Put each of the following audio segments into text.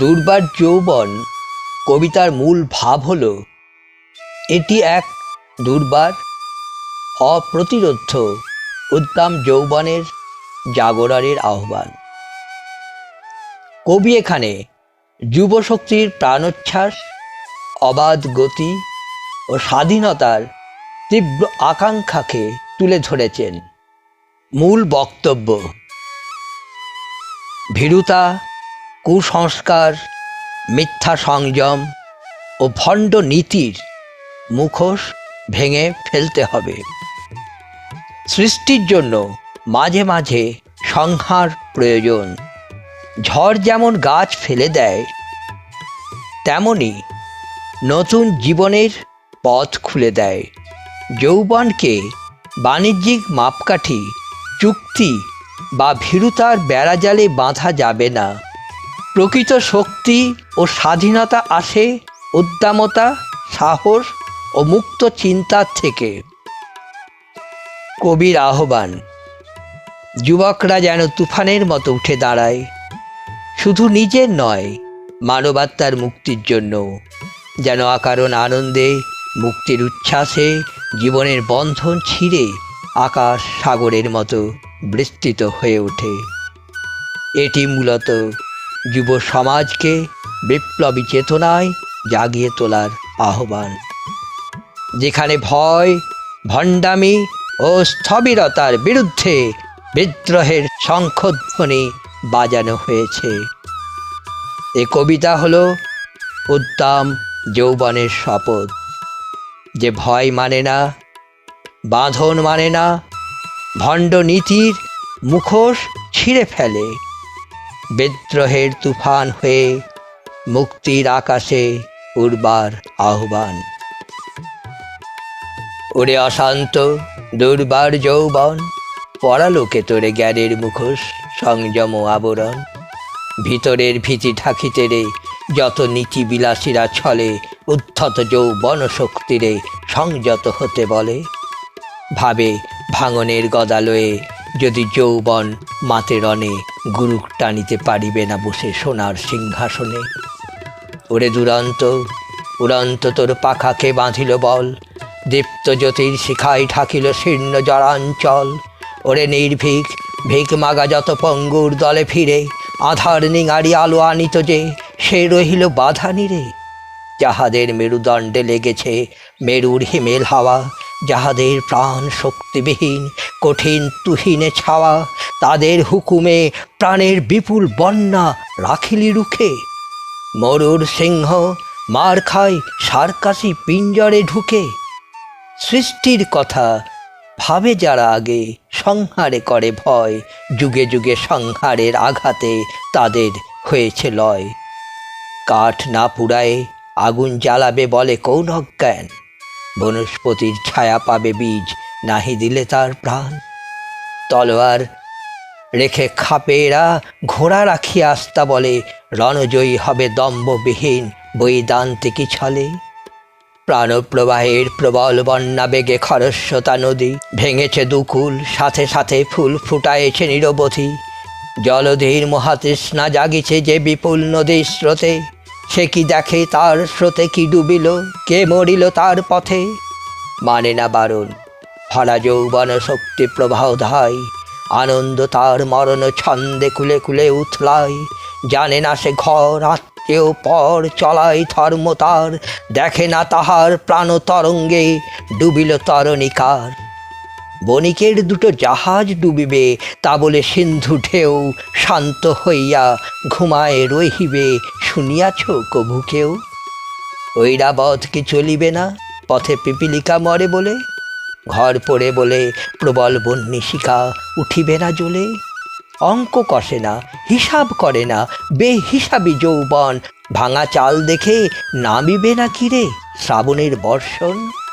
দুর্বার যৌবন, কবিতার মূল ভাব হল, এটি এক দুর্বার অপ্রতিরোধ্য উদ্দাম যৌবনের জাগরণের আহ্বান। কবি এখানে যুবশক্তির প্রাণোচ্ছ্বাস, অবাধ গতি ও স্বাধীনতার তীব্র আকাঙ্ক্ষাকে তুলে ধরেছেন। মূল বক্তব্য। ভীরুতা, কুসংস্কার, মিথ্যা সংযম ও ভণ্ড নীতির মুখোশ ভেঙে ফেলতে হবে। সৃষ্টির জন্য মাঝে মাঝে সংহার প্রয়োজন। ঝড় যেমন গাছ ফেলে দেয়, তেমনি নতুন জীবনের পথ খুলে দেয়। যৌবনকে বাণিজ্যিক মাপকাঠি চুক্তি বা ভীরুতার বেড়াজালে বাঁধা যাবে না। প্রকৃত শক্তি ও স্বাধীনতা আসে উদ্দামতা, সাহস ও মুক্ত চিন্তার থেকে। কবির আহ্বান, যুবকরা যেন তুফানের মতো উঠে দাঁড়ায়। শুধু নিজের নয়, মানবাত্মার মুক্তির জন্য। যেন আকারণ আনন্দে, মুক্তির উচ্ছ্বাসে জীবনের বন্ধন ছিঁড়ে আকাশ সাগরের মতো বিস্তৃত হয়ে ওঠে। এটি মূলত যুব সমাজকে বিপ্লবী চেতনায় জাগিয়ে তোলার আহ্বান, যেখানে ভয়, ভণ্ডামি ও স্থবিরতার বিরুদ্ধে বিদ্রোহের শঙ্খধ্বনি বাজানো হয়েছে। এ কবিতা হলো উদ্দাম যৌবনের শপথ। যে ভয় মানে না বাঁধন মানে না, ভণ্ড নীতির মুখোশ ছিঁড়ে ফেলে। বিদ্রোহের তুফান হয়ে মুক্তির আকাশে উড়বার আহ্বান। ওরে অশান্ত, দুর্বার যৌবন, পরালোকে তোরে জ্ঞানের মুখোশ, সংযম আবরণ। ভিতরের ভীতি ঢাকিতে রে, যত নীতি বিলাসীরা ছলে, উদ্ধত যৌবন শক্তিরে সংযত হতে বলে। ভাবে ভাঙনের গদালয়ে, যদি যৌবন মাতে রণে গুরু টানিতে পারিবে না বসে সোনার সিংহাসনে। ওরে দুরন্ত, উড়ন্ত তোর পাখাকে বাঁধিল বল, দীপ্ত জ্যোতির শিখায় ঠাকিল শীর্ণ জরাঞ্চল ওরে নির্ভীক, ভিক মাগা যত পঙ্গুর দলে ফিরে, আধার নিঙারি আলো আনিত যে, সে রহিল বাধা নিরে। যাহাদের মেরুদণ্ডে লেগেছে মেরুর হিমেল হাওয়া যাহাদের প্রাণ শক্তিবিহীন, কঠিন তুহিনে ছাওয়া, তাদের হুকুমে প্রাণের বিপুল বন্যা রাখিলি রুখে। মরুর সিংহ মার খায় সার্কাসি পিঞ্জরে ঢুকে। সৃষ্টির কথা ভাবে যারা আগে সংহারে করে ভয়, যুগে যুগে সংহারের আঘাতে তাদের হয়েছে লয়। কাঠ না পুড়ায় আগুন জ্বালাবে বলে কোন অজ্ঞান বনস্পতির ছায়া পাবে বীজ, নাহি দিলে তার প্রাণ। তলোয়ার রেখে খাপেরা ঘোড়া রাখি আস্তা বলে, রণজয়ী হবে দম্ভবিহীন বৈদান্তিকী ছলে। প্রাণপ্রবাহের প্রবল বন্যা বেগে খরস্বতা নদী ভেঙেছে দুকুল, সাথে সাথে ফুল ফুটায়েছে নিরবধি। জলধির মহাতৃষ্ণা জাগিছে যে বিপুল নদীর স্রোতে। সে কি দেখে তার স্রোতে কি ডুবিল? কে মরিল তার পথে? মানে না বারণ। ভরা যৌবন শক্তি প্রবাহ ধায়। আনন্দ তার মরণ ছন্দে কুলে কুলে উথলায়। জানে না সে ঘর, আত্মীয়, পর চলায় ধর্ম তার। দেখে না তাহার প্রাণ তরঙ্গে ডুবিল তরণিকার। বণিকের দুটো জাহাজ ডুবিবে, তা বলে সিন্ধু ঢেউ শান্ত হইয়া ঘুমায় রহিবে, শুনিয়াছ কভু কেউ? ঐরাবত কি চলিবে না? পথে পিপিলিকা মরে বলে? ঘর পড়ে বলে, প্রবল বন্যিশিকা উঠিবে না জ্বলে? অঙ্ক কষে না, হিসাব করে না, বেহিসাবি যৌবন, ভাঙা চাল দেখে নামিবে না কিরে শ্রাবণের বর্ষণ?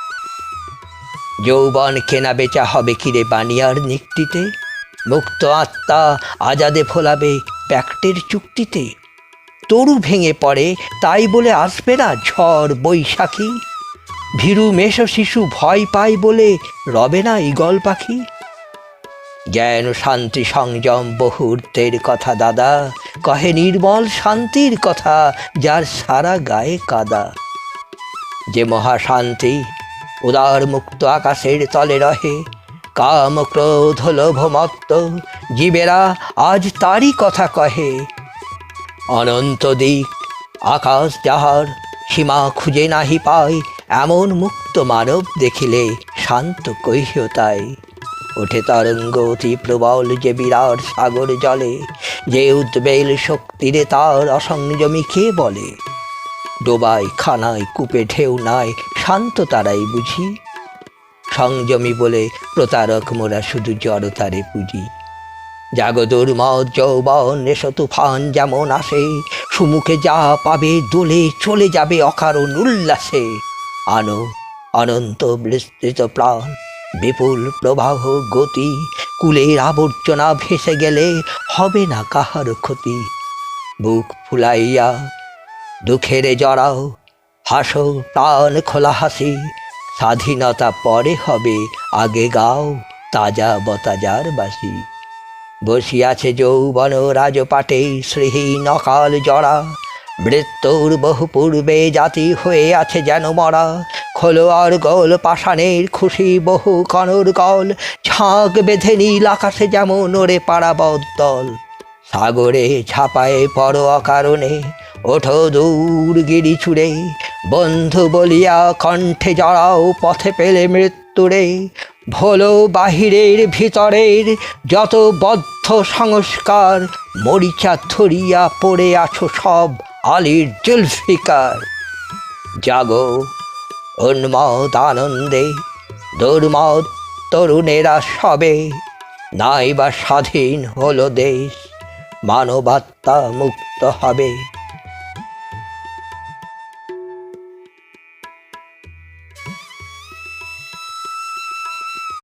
যৌবন কেনা বেচা হবে কিরে বানিয়ার নিক্তিতে মুক্ত আত্মা আজাদে ফোলাবে প্যাক্টের চুক্তিতে। তরু ভেঙে পড়ে তাই বলে আসবে না ঝড় বৈশাখী। ভীরু মেষ শিশু ভয় পায় বলে রবে না ইগল পাখি। জ্ঞান শান্তি সংযম বহুর্তের কথা দাদা, কহে নির্মল শান্তির কথা যার সারা গায়ে কাদা। যে মহাশান্তি উদার মুক্ত আকাশের তলে রহে। কাম ক্রোধ লোভমত্ত জীবেরা আজ তারই কথা কহে। অনন্ত দিক, আকাশ যাহার সীমা খুঁজে নাহি পায়, এমন মুক্ত মানব দেখিলে শান্ত কহিও তাই। ওঠে তরঙ্গ অতি প্রবল যে বিরাট সাগর জলে, যে উদ্বেল শক্তিরে তার অসংযমী কে বলে? ডোবায়, খানায়, কূপে ঢেউ নাই শান্ত তারাই বুঝি। সংযমী বলে প্রতারক মোরা শুধু জড়তারে পুঁজি। জাগদুর মদ যৌবন, এসো তুফান যেমন আসে, সুমুখে যা পাবে দোলে চলে যাবে অকারণ উল্লাসে। আনো অনন্ত বিস্তৃত প্রাণ, বিপুল প্রবাহ গতি, কুলের আবর্জনা ভেসে গেলে হবে না কাহার ক্ষতি। বুক ফুলাইয়া, দুঃখেরে জড়াও হাসো, প্রাণ খোলা হাসি। স্বাধীনতা পরে হবে, আগে গাও তাজা বতাজার বাসি। বসিয়াছে যৌবন রাজপাটে শ্রীহীন অকাল জড়া। মৃত্যুর বহু পূর্বে জাতি হয়ে আছে যেন মরা। খোলোয়ার গোল পাষাণের খুশি বহু কনর গল ঝাঁক বেঁধে নীল আকাশে যেমন ওরে পাড়া দল সাগরে ছাপায় পর অকারণে ওঠো দূর গিরি ছুড়ে। বন্ধু বলিয়া কণ্ঠে জড়াও পথে পেলে মৃত্যুরে ভোলো বাহিরের ভিতরের যত বদ্ধ সংস্কার, মরিচা ধরিয়া পড়ে আছো সব আলির জুলফিকার। জাগো উন্মত আনন্দে দুর্মত তরুণেরা সবে। নাই বা স্বাধীন হলো দেশ, মানবাত্মা মুক্ত হবে।